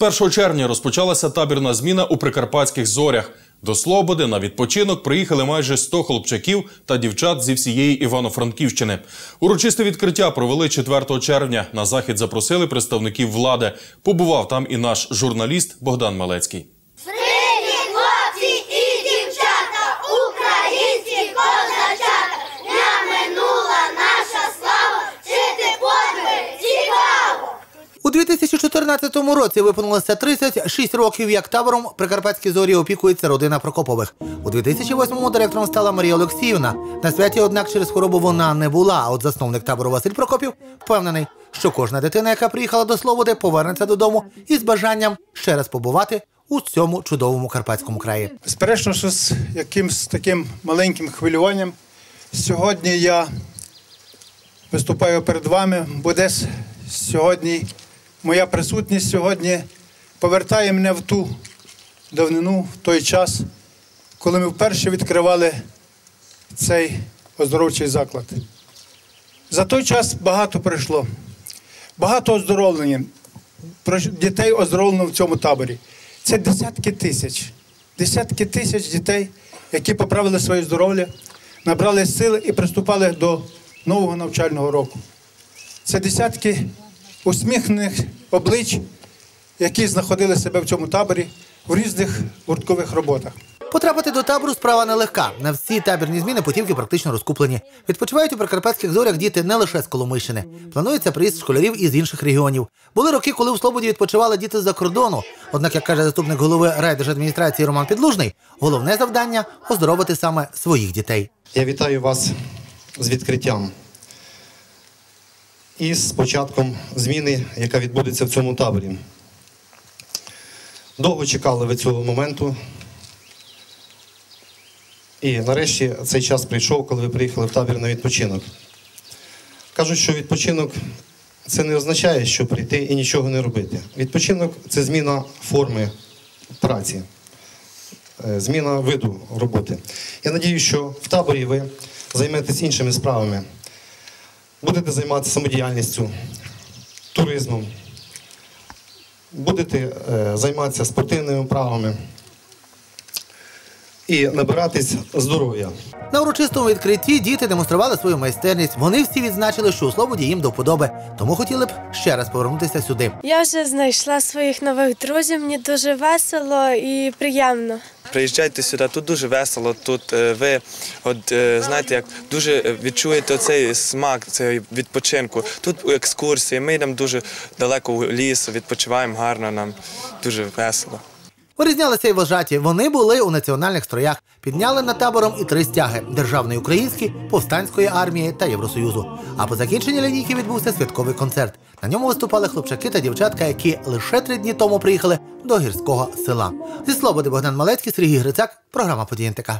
1 червня розпочалася табірна зміна у прикарпатських зорях. До Слободи на відпочинок приїхали майже 100 хлопчаків та дівчат зі всієї Івано-Франківщини. Урочисте відкриття провели 4 червня. На захід запросили представників влади. Побував там і наш журналіст Богдан Малецький. 2014 році виповнилося 36 років, як табором Прикарпатські зорі опікується родина Прокопових. У 2008-му директором стала Марія Олексіївна. На святі, однак, через хворобу вона не була. А от засновник табору Василь Прокопів впевнений, що кожна дитина, яка приїхала до Слободи, повернеться додому із бажанням ще раз побувати у цьому чудовому карпатському краї. Безперечно, що з якимсь таким маленьким хвилюванням сьогодні я виступаю перед вами, бо десь сьогодні моя присутність сьогодні повертає мене в ту давнину, в той час, коли ми вперше відкривали цей оздоровчий заклад. За той час багато прийшло, багато оздоровлення. Дітей оздоровлено в цьому таборі. Це десятки тисяч, десятки тисяч дітей, які поправили своє здоров'я, набрали сили і приступали до нового навчального року. Це десятки усміхнених облич, які знаходили себе в цьому таборі в різних гурткових роботах. Потрапити до табору справа нелегка. На всі табірні зміни путівки практично розкуплені. Відпочивають у прикарпатських зорях діти не лише з Коломийщини. Планується приїзд школярів із інших регіонів. Були роки, коли в Слободі відпочивали діти з-за кордону. Однак, як каже заступник голови райдержадміністрації Роман Підлужний, головне завдання оздоровити саме своїх дітей. Я вітаю вас з відкриттям і з початком зміни, яка відбудеться в цьому таборі. Довго чекали ви цього моменту. І нарешті цей час прийшов, коли ви приїхали в табір на відпочинок. Кажуть, що відпочинок це не означає, що прийти і нічого не робити. Відпочинок це зміна форми праці е, зміна виду роботи. Я надію, що в таборі ви займетесь іншими справами. Будете займатися самодіяльністю, туризмом, будете е, займатися спортивними правами і набиратись здоров'я. На урочистому відкритті діти демонстрували свою майстерність. Вони всі відзначили, що у Слободі їм до вподоби, тому хотіли б ще раз повернутися сюди. Я вже знайшла своїх нових друзів. Мені дуже весело і приємно. Приїжджайте сюди, тут дуже весело. Тут е, ви от е, знаєте, як дуже відчуєте цей смак, цей відпочинку. Тут екскурсії. Ми йдемо дуже далеко в ліс, відпочиваємо гарно. Нам дуже весело. Вирізнялися й вожаті. Вони були у національних строях, підняли над табором і три стяги державної української, повстанської армії та Євросоюзу. А по закінченні лінійки відбувся святковий концерт. На ньому виступали хлопчаки та дівчатка, які лише три дні тому приїхали до гірського села. Зі Слободи Богдан Малецький, Сергій Грицак, програма «Події НТК».